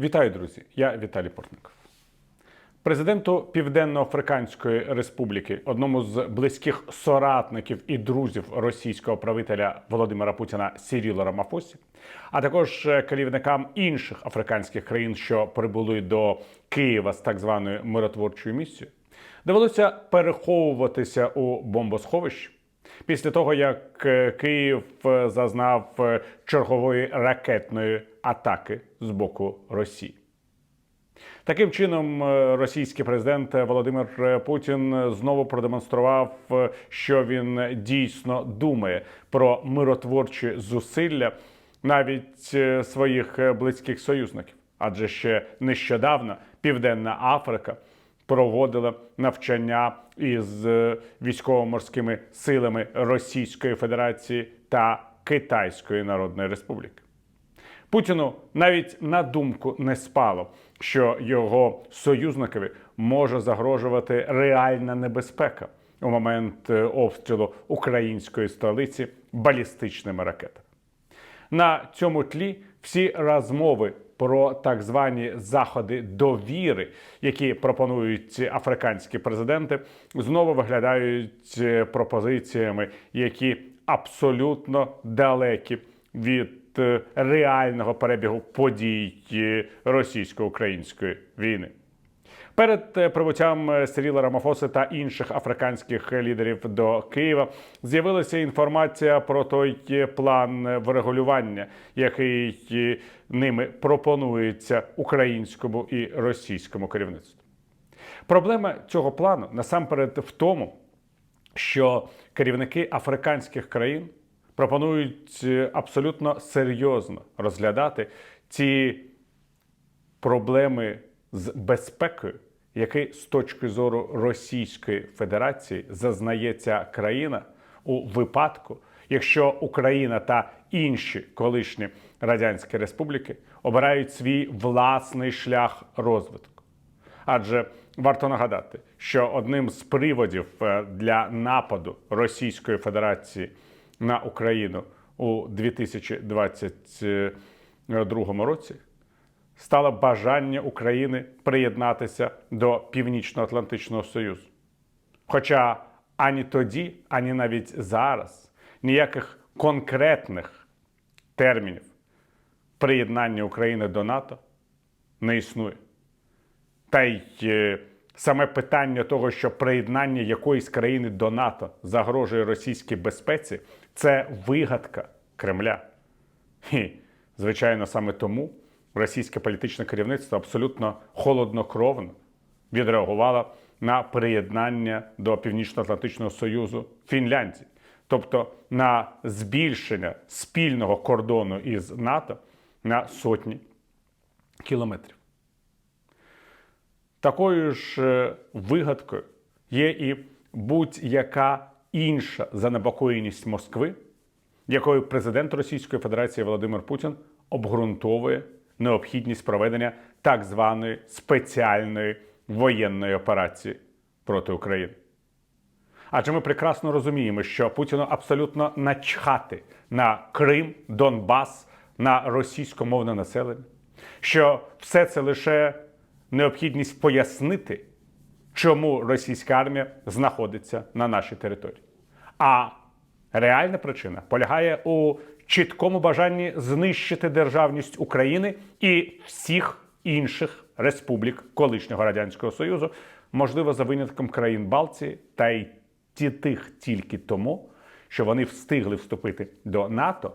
Вітаю, друзі! Я Віталій Портников. Президенту Південно-Африканської Республіки, одному з близьких соратників і друзів російського правителя Володимира Путіна Сіріла Рамафосі, а також е, керівникам інших африканських країн, що прибули до Києва з так званою миротворчою місією, довелося переховуватися у бомбосховищі після того, як е, Київ е, зазнав е, чергової ракетної атаки з боку Росії. Таким чином, російський президент Володимир Путін знову продемонстрував, що він дійсно думає про миротворчі зусилля навіть своїх близьких союзників. Адже ще нещодавно Південна Африка проводила навчання із е, військово-морськими силами Російської Федерації та Китайської Народної Республіки. Путіну навіть на думку не спало, що його союзникові може загрожувати реальна небезпека у момент е, обстрілу української столиці балістичними ракетами. На цьому тлі всі розмови про так звані заходи довіри, які пропонують африканські президенти, знову виглядають е, пропозиціями, які абсолютно далекі від е, реального перебігу подій е, російсько-української війни. Перед е, прибуттям е, Сиріла Рамафоси та інших африканських лідерів до Києва з'явилася інформація про той е, план врегулювання, який ними пропонується українському і російському керівництву. Проблема цього плану насамперед в тому, що керівники африканських країн пропонують абсолютно серйозно розглядати ці проблеми з безпекою, які з точки зору Російської Федерації зазнає ця країна у випадку, якщо Україна та інші колишні радянські республіки обирають свій власний шлях розвитку. Адже варто нагадати, що одним з приводів е, для нападу Російської Федерації на Україну у 2022 році стало бажання України приєднатися до Північно-Атлантичного Союзу. Хоча ані тоді, ані навіть зараз ніяких конкретних термінів приєднання України до НАТО не існує. Та й е, саме питання того, що приєднання якоїсь країни до НАТО загрожує російській безпеці, це вигадка Кремля. І, звичайно, саме тому російське політичне керівництво абсолютно холоднокровно відреагувало на приєднання до Північно-Атлантичного Союзу Фінляндії, тобто на збільшення спільного кордону із НАТО на сотні кілометрів. Такою ж е, вигадкою є і будь-яка інша занепокоєність Москви, якою президент Російської Федерації Володимир Путін обґрунтовує необхідність проведення так званої спеціальної воєнної операції проти України. Адже ми прекрасно розуміємо, що Путіну абсолютно начхати на Крим, Донбас, на російськомовне населення, що все це лише необхідність пояснити, чому російська армія знаходиться на нашій території. А реальна причина полягає у чіткому бажанні знищити державність України і всіх інших республік колишнього радянського союзу, можливо, за винятком країн Балтії, та й ті тих тільки тому, що вони встигли вступити до НАТО,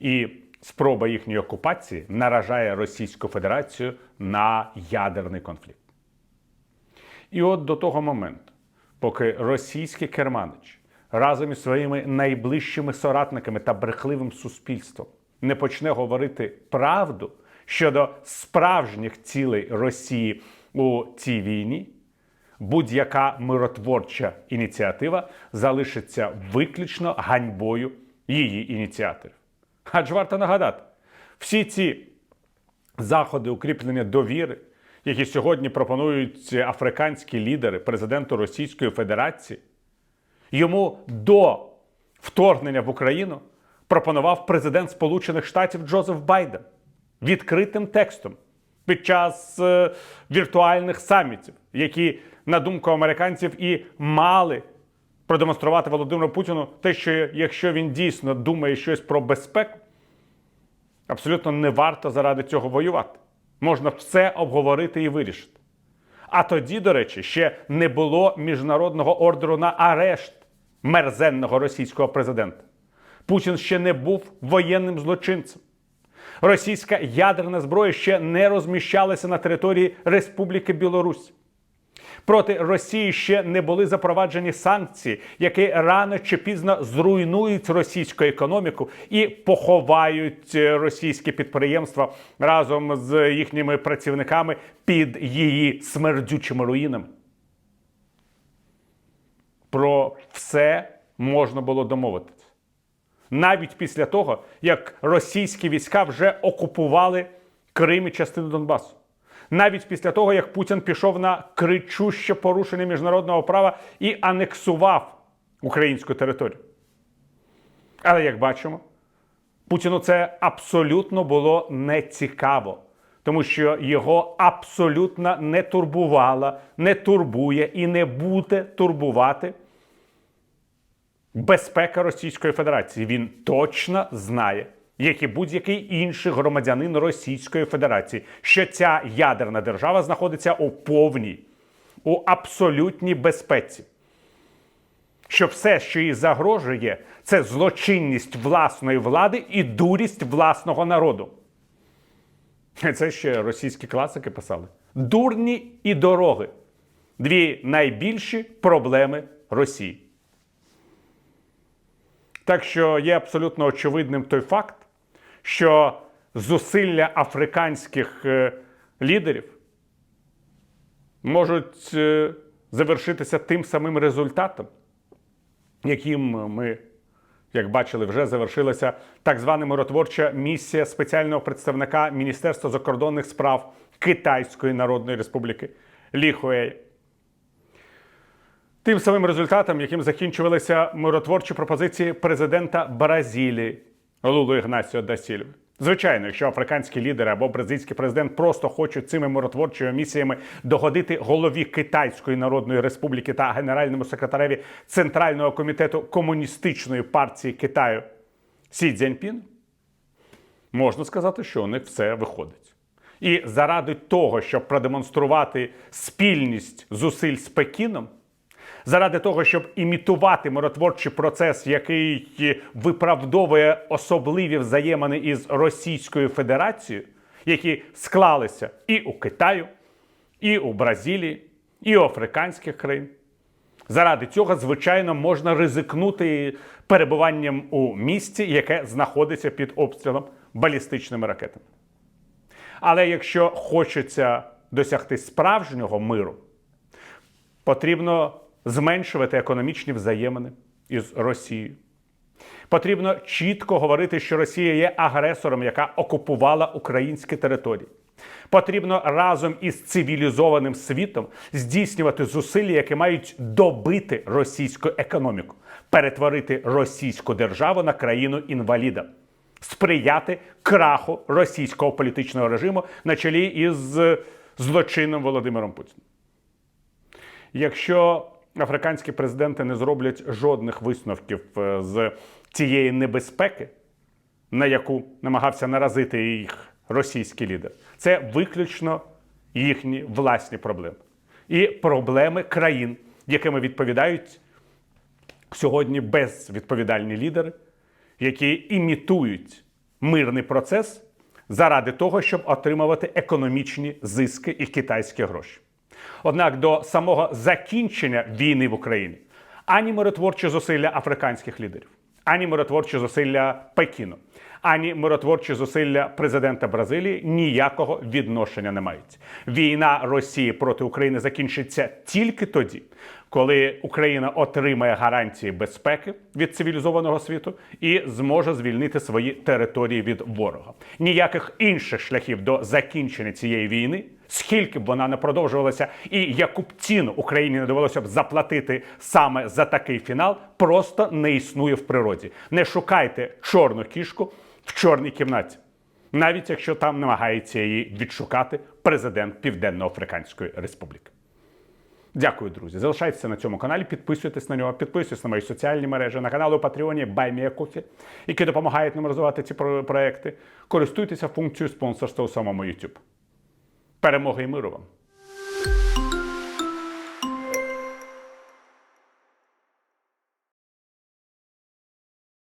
і спроба їхньої окупації наражає Російську Федерацію на ядерний конфлікт. І от до того моменту, поки російський керманич разом із своїми найближчими соратниками та брехливим суспільством не почне говорити правду щодо справжніх цілей Росії у цій війні, будь-яка миротворча ініціатива залишиться виключно ганьбою її ініціаторів. Адже варто нагадати, всі ці заходи укріплення довіри, які сьогодні пропонують африканські лідери президенту Російської Федерації, йому до вторгнення в Україну пропонував президент Сполучених Штатів Джозеф Байден відкритим текстом під час е, віртуальних самітів, які, на думку американців, і мали продемонструвати Володимиру Путіну те, що якщо він дійсно думає щось про безпеку, абсолютно не варто заради цього воювати. Можна все обговорити і вирішити. А тоді, до речі, ще не було міжнародного ордеру на арешт мерзенного російського президента. Путін ще не був воєнним злочинцем. Російська ядерна зброя ще не розміщалася на території Республіки Білорусь. Проти Росії ще не були запроваджені санкції, які рано чи пізно зруйнують російську економіку і поховають е, російські підприємства разом з їхніми працівниками під її смердючими руїнами. Про все можна було домовитися. Навіть після того, як російські війська вже окупували Крим і частину Донбасу. Навіть після того, як Путін пішов на кричуще порушення міжнародного права і анексував українську територію. Але як бачимо, Путіну це абсолютно було не цікаво, тому що його абсолютно не турбувала, не турбує і не буде турбувати безпека Російської Федерації. Він точно знає, як і будь-який інший громадянин Російської Федерації, що ця ядерна держава знаходиться у повній, у абсолютній безпеці. Що все, що їй загрожує, це злочинність власної влади і дурість власного народу. Це ще російські класики писали. Дурні і дороги. Дві найбільші проблеми Росії. Так що є абсолютно очевидним той факт, що зусилля африканських е, лідерів можуть е, завершитися тим самим результатом, яким ми, як бачили, вже завершилася так звана миротворча місія спеціального представника Міністерства закордонних справ Китайської Народної Республіки Лі Хуей. Тим самим результатом, яким закінчувалися миротворчі пропозиції президента Бразилії Лулу Ігнасіо да Сільви. Звичайно, якщо африканські лідери або бразильський президент просто хочуть цими миротворчими місіями догодити голові Китайської Народної Республіки та генеральному секретареві Центрального комітету комуністичної партії Китаю Сі Цзіньпін, можна сказати, що у них все виходить. І заради того, щоб продемонструвати спільність зусиль з Пекіном, заради того, щоб імітувати миротворчий процес, який виправдовує особливі взаємини із Російською Федерацією, які склалися і у Китаю, і у Бразилії, і у африканських країн. Заради цього, звичайно, можна ризикнути перебуванням у місці, яке знаходиться під обстрілом балістичними ракетами. Але якщо хочеться досягти справжнього миру, потрібно зменшувати економічні взаємини із Росією. Потрібно чітко говорити, що Росія є агресором, яка окупувала українські території. Потрібно разом із цивілізованим світом здійснювати зусилля, які мають добити російську економіку, перетворити російську державу на країну інваліда, сприяти краху російського політичного режиму на чолі із злочинним Володимиром Путіним. Якщо африканські президенти не зроблять жодних висновків е, з цієї небезпеки, на яку намагався наразити їх російський лідер, це виключно їхні власні проблеми і проблеми країн, якими відповідають сьогодні безвідповідальні лідери, які імітують мирний процес заради того, щоб отримувати економічні зиски і китайські гроші. Однак до самого закінчення війни в Україні ані миротворчі зусилля африканських лідерів, ані миротворчі зусилля Пекіну, ані миротворчі зусилля президента Бразилії ніякого відношення не мають. Війна Росії проти України закінчиться тільки тоді, коли Україна отримає гарантії безпеки від цивілізованого світу і зможе звільнити свої території від ворога. Ніяких інших шляхів до закінчення цієї війни. Скільки б вона не продовжувалася, і яку б ціну Україні не довелося б заплатити саме за такий фінал, просто не існує в природі. Не шукайте чорну кішку в чорній кімнаті, навіть якщо там намагається її відшукати президент Південно-Африканської Республіки. Дякую, друзі. Залишайтеся на цьому каналі, підписуйтесь на нього, підписуйтесь на мої соціальні мережі, на канал у Патреоні Байміякофі, які допомагають нам розвивати ці проекти. Користуйтеся функцією спонсорства у самому YouTube. Перемоги і миру вам!